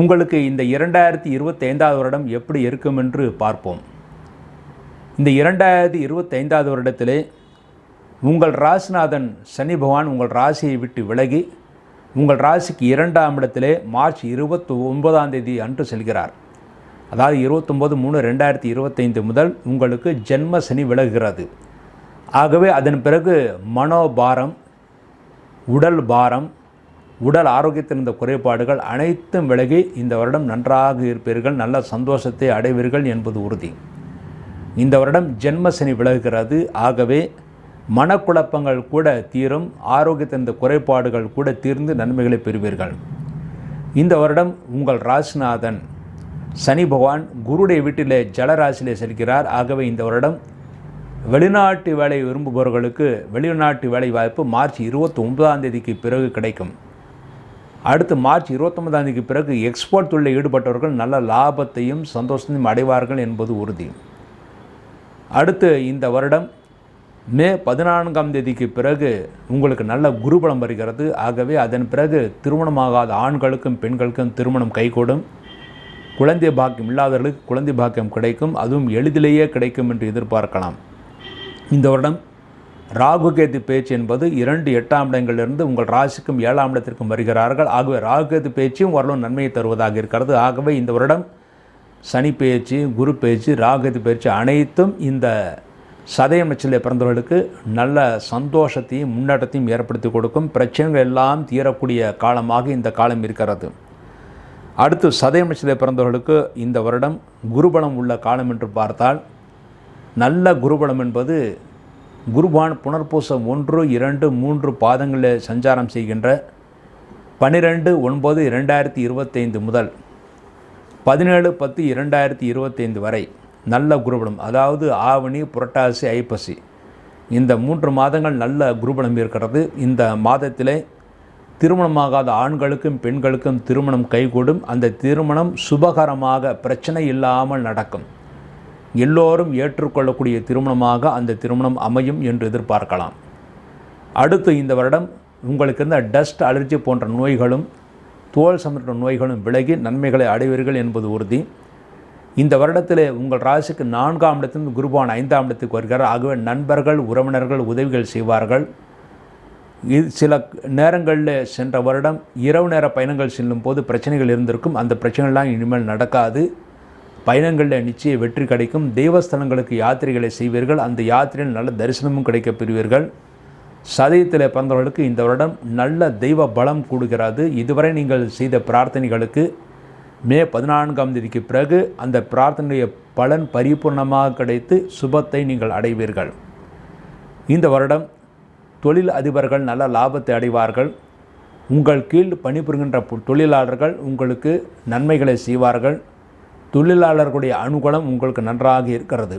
உங்களுக்கு இந்த இரண்டாயிரத்தி இருபத்தி ஐந்தாவது வருடம் எப்படி இருக்கும் என்று பார்ப்போம். இந்த இரண்டாயிரத்தி இருபத்தைந்தாவது வருடத்திலே உங்கள் ராசிநாதன் சனி பகவான் உங்கள் ராசியை விட்டு விலகி உங்கள் ராசிக்கு இரண்டாம் இடத்திலே மார்ச் இருபத்தி ஒன்பதாம் தேதி அன்று செல்கிறார். அதாவது இருபத்தொம்போது மூணு ரெண்டாயிரத்தி இருபத்தைந்து முதல் உங்களுக்கு ஜென்ம சனி விலகுகிறது. ஆகவே அதன் பிறகு மனோபாரம் உடல் பாரம் உடல் ஆரோக்கியத்தில் இருந்த குறைபாடுகள் அனைத்தும் விலகி இந்த வருடம் நன்றாக இருப்பீர்கள் நல்ல சந்தோஷத்தை அடைவீர்கள் என்பது உறுதி. இந்த வருடம் ஜென்ம சனி விலகுகிறது. ஆகவே மனக்குழப்பங்கள் கூட தீரும் ஆரோக்கியத்தின் இந்த குறைபாடுகள் கூட தீர்ந்து நன்மைகளை பெறுவீர்கள். இந்த வருடம் உங்கள் ராசிநாதன் சனி பகவான் குருடைய வீட்டிலே ஜலராசியிலே செல்கிறார். ஆகவே இந்த வருடம் வெளிநாட்டு வேலை விரும்புபவர்களுக்கு வெளிநாட்டு வேலை வாய்ப்பு மார்ச் இருபத்தி ஒன்பதாம் தேதிக்கு பிறகு கிடைக்கும். அடுத்து மார்ச் இருபத்தொன்பதாம் தேதிக்கு பிறகு எக்ஸ்போர்ட் தொழிலில் ஈடுபட்டவர்கள் நல்ல லாபத்தையும் சந்தோஷத்தையும் அடைவார்கள் என்பது உறுதி. அடுத்து இந்த வருடம் மே பதினான்காம் தேதிக்கு பிறகு உங்களுக்கு நல்ல குருபலம் வருகிறது. ஆகவே அதன் பிறகு திருமணமாகாத ஆண்களுக்கும் பெண்களுக்கும் திருமணம் கைகூடும். குழந்தை பாக்கியம் இல்லாதவர்களுக்கு குழந்தை பாக்கியம் கிடைக்கும். அதுவும் எளிதிலேயே கிடைக்கும் என்று எதிர்பார்க்கலாம். இந்த வருடம் ராகுகேது பேச்சு என்பது இரண்டு எட்டாம் இடங்களிலிருந்து உங்கள் ராசிக்கும் ஏழாம் இடத்திற்கும் வருகிறார்கள். ஆகவே ராகுகேது பேச்சும் ஓரளவு நன்மையை தருவதாக இருக்கிறது. ஆகவே இந்த வருடம் சனி பேச்சு குரு பேச்சு ராகுகேது பேச்சு அனைத்தும் இந்த சதயம் நட்சத்திர பிறந்தவர்களுக்கு நல்ல சந்தோஷத்தையும் முன்னேற்றத்தையும் ஏற்படுத்தி கொடுக்கும். பிரச்சனைகள் எல்லாம் தீரக்கூடிய காலமாக இந்த காலம் இருக்கிறது. அடுத்து சதயம் நட்சத்திர பிறந்தவர்களுக்கு இந்த வருடம் குருபலம் உள்ள காலம் என்று பார்த்தால் நல்ல குருபலம் என்பது குருபான் புனர்பூசம் ஒன்று இரண்டு மூன்று பாதங்களில் சஞ்சாரம் செய்கின்ற பன்னிரெண்டு ஒன்பது இரண்டாயிரத்தி இருபத்தைந்து முதல் பதினேழு பத்து இரண்டாயிரத்தி இருபத்தைந்து வரை நல்ல குருபலம் அதாவது ஆவணி புரட்டாசி ஐப்பசி. இந்த மூன்று மாதங்கள் நல்ல குருபலம் இருக்கிறது. இந்த மாதத்திலே திருமணமாகாத ஆண்களுக்கும் பெண்களுக்கும் திருமணம் கைகூடும். அந்த திருமணம் சுபகரமாக பிரச்சனை இல்லாமல் நடக்கும். எல்லோரும் ஏற்றுக்கொள்ளக்கூடிய திருமணமாக அந்த திருமணம் அமையும் என்று எதிர்பார்க்கலாம். அடுத்து இந்த வருடம் உங்களுக்கு இருந்த டஸ்ட் அலர்ஜி போன்ற நோய்களும் தோல் சம்பந்த நோய்களும் விலகி நன்மைகளை அடைவீர்கள் என்பது உறுதி. இந்த வருடத்தில் உங்கள் ராசிக்கு நான்காம் இடத்திலிருந்து குருபான் ஐந்தாம் இடத்துக்கு வருகிறார். ஆகவே நண்பர்கள் உறவினர்கள் உதவிகள் செய்வார்கள். இது சில நேரங்களில் சென்ற வருடம் இரவு நேர பயணங்கள் செல்லும் போது பிரச்சனைகள் இருந்திருக்கும். அந்த பிரச்சனைகள்லாம் இனிமேல் நடக்காது. பயணங்களில் நிச்சய வெற்றி கிடைக்கும். தெய்வஸ்தலங்களுக்கு யாத்திரைகளை செய்வீர்கள். அந்த யாத்திரையில் நல்ல தரிசனமும் கிடைக்கப் பெறுவீர்கள். சதயத்தில் பிறந்தவர்களுக்கு இந்த வருடம் நல்ல தெய்வ பலம் கூடுகிறது. இதுவரை நீங்கள் செய்த பிரார்த்தனைகளுக்கு மே பதினான்காம் தேதிக்கு பிறகு அந்த பிரார்த்தனைய பலன் பரிபூர்ணமாக கிடைத்து சுபத்தை நீங்கள் அடைவீர்கள். இந்த வருடம் தொழில் அதிபர்கள் நல்ல லாபத்தை அடைவார்கள். உங்கள் கீழ் பணிபுரிகின்ற தொழிலாளர்கள் உங்களுக்கு நன்மைகளை செய்வார்கள். தொழிலாளர்களுடைய அனுகூலம் உங்களுக்கு நன்றாக இருக்கிறது.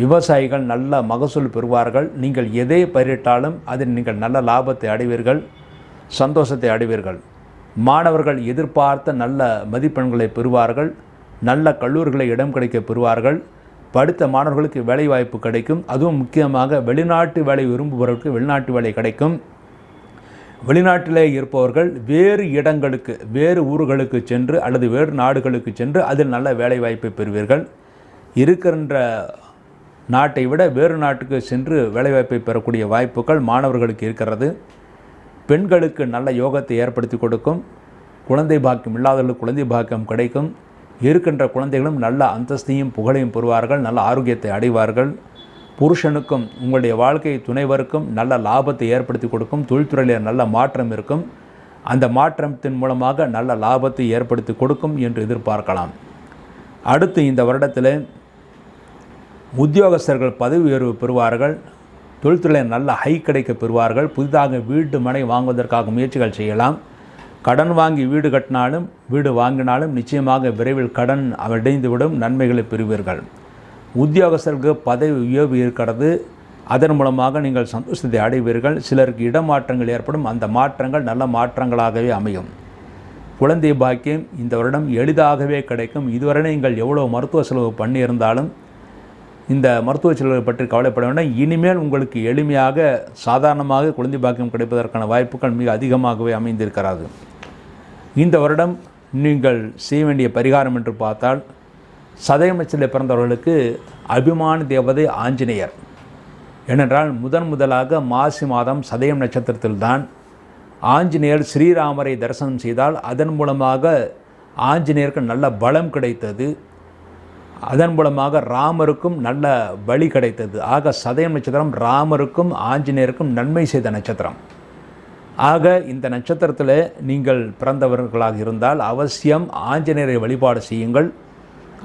விவசாயிகள் நல்ல மகசூல் பெறுவார்கள். நீங்கள் எதை பயிரிட்டாலும் அதில் நீங்கள் நல்ல லாபத்தை அடைவீர்கள் சந்தோஷத்தை அடைவீர்கள். மாணவர்கள் எதிர்பார்த்த நல்ல மதிப்பெண்களை பெறுவார்கள் நல்ல கல்லூரிகளை இடம் கிடைக்க பெறுவார்கள். படித்த மாணவர்களுக்கு வேலை வாய்ப்பு கிடைக்கும். அதுவும் முக்கியமாக வெளிநாட்டு வேலை விரும்புபவர்களுக்கு வெளிநாட்டு வேலை கிடைக்கும். வெளிநாட்டிலே இருப்பவர்கள் வேறு இடங்களுக்கு வேறு ஊர்களுக்கு சென்று அல்லது வேறு நாடுகளுக்கு சென்று அதில் நல்ல வேலை வாய்ப்பை பெறுவீர்கள். இருக்கின்ற நாட்டை விட வேறு நாட்டுக்கு சென்று வேலைவாய்ப்பை பெறக்கூடிய வாய்ப்புகள் மாணவர்களுக்கு இருக்கிறது. பெண்களுக்கு நல்ல யோகத்தை ஏற்படுத்தி கொடுக்கும். குழந்தை பாக்கியம் இல்லாதவர்களுக்கு குழந்தை பாக்கியம் கிடைக்கும். இருக்கின்ற குழந்தைகளும் நல்ல அந்தஸ்தையும் புகழையும் பெறுவார்கள் நல்ல ஆரோக்கியத்தை அடைவார்கள். புருஷனுக்கும் உங்களுடைய வாழ்க்கை துணைவருக்கும் நல்ல லாபத்தை ஏற்படுத்தி கொடுக்கும் தொழில்துறையில் நல்ல மாற்றம் இருக்கும். அந்த மாற்றத்தின் மூலமாக நல்ல லாபத்தை ஏற்படுத்தி கொடுக்கும் என்று எதிர்பார்க்கலாம். அடுத்து இந்த வருடத்தில் உத்தியோகஸ்தர்கள் பதவி உயர்வு பெறுவார்கள். தொழில்துறையில் நல்ல ஹை கிடைக்க பெறுவார்கள். புதிதாக வீடு மனை வாங்குவதற்காக முயற்சிகள் செய்யலாம். கடன் வாங்கி வீடு கட்டினாலும் வீடு வாங்கினாலும் நிச்சயமாக விரைவில் கடன் அடைந்துவிடும். நன்மைகளை பெறுவீர்கள். உத்தியோகஸ்தர்களுக்கு பதவி உயர்வு இருக்கிறது அதன் மூலமாக நீங்கள் சந்தோஷத்தை அடைவீர்கள். சிலருக்கு இடமாற்றங்கள் ஏற்படும். அந்த மாற்றங்கள் நல்ல மாற்றங்களாகவே அமையும். குழந்தை பாக்கியம் இந்த வருடம் எளிதாகவே கிடைக்கும். இதுவரை நீங்கள் எவ்வளோ மருத்துவ செலவு பண்ணியிருந்தாலும் இந்த மருத்துவ செலவு பற்றி கவலைப்பட வேண்டாம். இனிமேல் உங்களுக்கு எளிமையாக சாதாரணமாக குழந்தை பாக்கியம் கிடைப்பதற்கான வாய்ப்புகள் மிக அதிகமாகவே அமைந்திருக்கிறது. இந்த வருடம் நீங்கள் செய்ய வேண்டிய பரிகாரம் என்று பார்த்தால் சதயமச்சலில் பிறந்தவர்களுக்கு அபிமான தேவதை ஆஞ்சநேயர். ஏனென்றால் முதன் முதலாக மாசி மாதம் சதயம் நட்சத்திரத்தில்தான் ஆஞ்சநேயர் ஸ்ரீராமரை தரிசனம் செய்தால் அதன் மூலமாக ஆஞ்சநேயருக்கு நல்ல பலம் கிடைத்தது. அதன் மூலமாக ராமருக்கும் நல்ல வழி கிடைத்தது. ஆக சதயம் நட்சத்திரம் ராமருக்கும் ஆஞ்சநேயருக்கும் நன்மை செய்த நட்சத்திரம். ஆக இந்த நட்சத்திரத்தில் நீங்கள் பிறந்தவர்களாக இருந்தால் அவசியம் ஆஞ்சநேயரை வழிபாடு செய்யுங்கள்.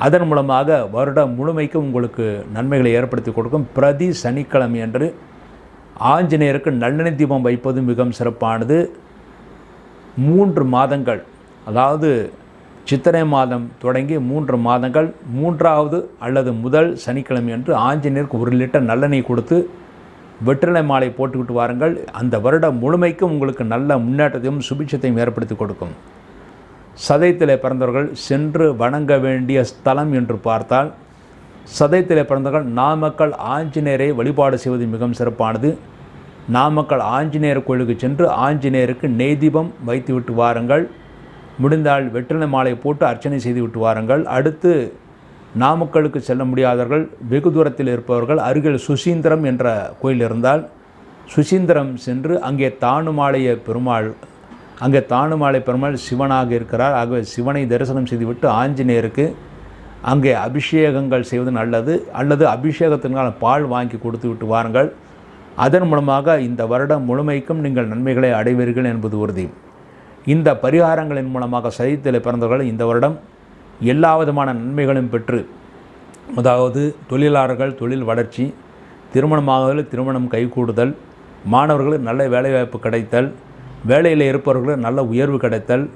அதன் மூலமாக வருடம் முழுமைக்கும் உங்களுக்கு நன்மைகளை ஏற்படுத்தி கொடுக்கும். பிரதி சனிக்கிழமை அன்று ஆஞ்சநேயருக்கு நல்லெண்ணெய் தீபம் வைப்பது மிகவும் சிறப்பானது. மூன்று மாதங்கள் அதாவது சித்திரை மாதம் தொடங்கி மூன்று மாதங்கள் மூன்றாவது அல்லது முதல் சனிக்கிழமை அன்று ஆஞ்சநேயருக்கு ஒரு லிட்டர் நல்லெண்ணெய் கொடுத்து வெற்றிலை மாலை போட்டுக்கிட்டு வாருங்கள். அந்த வருடம் முழுமைக்கும் உங்களுக்கு நல்ல முன்னேற்றத்தையும் சுபிட்சத்தையும் ஏற்படுத்தி கொடுக்கும். சதைத்திலே பிறந்தவர்கள் சென்று வணங்க வேண்டிய ஸ்தலம் என்று பார்த்தால் சதைத்திலே பிறந்தவர்கள் நாமக்கல் ஆஞ்சநேயரை வழிபாடு செய்வது மிகவும் சிறப்பானது. நாமக்கல் ஆஞ்சநேயர் கோயிலுக்கு சென்று ஆஞ்சநேயருக்கு நெய் தீபம் வைத்து விட்டு வாருங்கள். முடிந்தால் வெற்றிலை மாலை போட்டு அர்ச்சனை செய்து விட்டு வாருங்கள். அடுத்து நாமக்கலுக்கு செல்ல முடியாதவர்கள் வெகு தூரத்தில் இருப்பவர்கள் அருகில் சுசீந்திரம் என்ற கோயில் இருந்தால் சுசீந்திரம் சென்று அங்கே தானுமாலைய பெருமாள் அங்கே தானுமாலை பெருமாள் சிவனாக இருக்கிறார். ஆகவே சிவனை தரிசனம் செய்துவிட்டு ஆஞ்சநேயருக்கு அங்கே அபிஷேகங்கள் செய்வது நல்லது. அல்லது அபிஷேகத்தினால் பால் வாங்கி கொடுத்து விட்டு வாருங்கள். அதன் மூலமாக இந்த வருடம் முழுமைக்கும் நீங்கள் நன்மைகளை அடைவீர்கள் என்பது உறுதி. இந்த பரிகாரங்களின் மூலமாக சைத்தியில் பிறந்தவர்கள் இந்த வருடம் எல்லா விதமான நன்மைகளும் பெற்று அதாவது தொழிலாளர்கள் தொழில் வளர்ச்சி திருமணமாகுதல் திருமணம் கைகூடுதல் மாணவர்களுக்கு நல்ல வேலைவாய்ப்பு கிடைத்தல் வேலையில் இருப்பவர்களுக்கு நல்ல உயர்வு கிடைத்தல்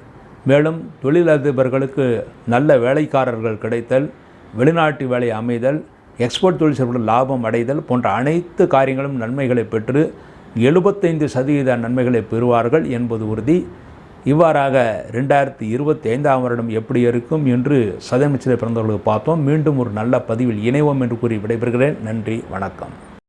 மேலும் தொழிலதிபர்களுக்கு நல்ல வேலைக்காரர்கள் கிடைத்தல் வெளிநாட்டு வேலை அமைதல் எக்ஸ்போர்ட் தொழில் லாபம் அடைதல் போன்ற அனைத்து காரியங்களும் நன்மைகளை பெற்று எழுபத்தைந்து சதவீத நன்மைகளை பெறுவார்கள் என்பது உறுதி. இவ்வாறாக ரெண்டாயிரத்தி இருபத்தி ஐந்தாம் வருடம் எப்படி இருக்கும் என்று சதமிச்சிலை பிறந்தவர்களுக்கு பார்த்தோம். மீண்டும் ஒரு நல்ல பதிவில் இணைவோம் என்று கூறி விடைபெறுகிறேன். நன்றி வணக்கம்.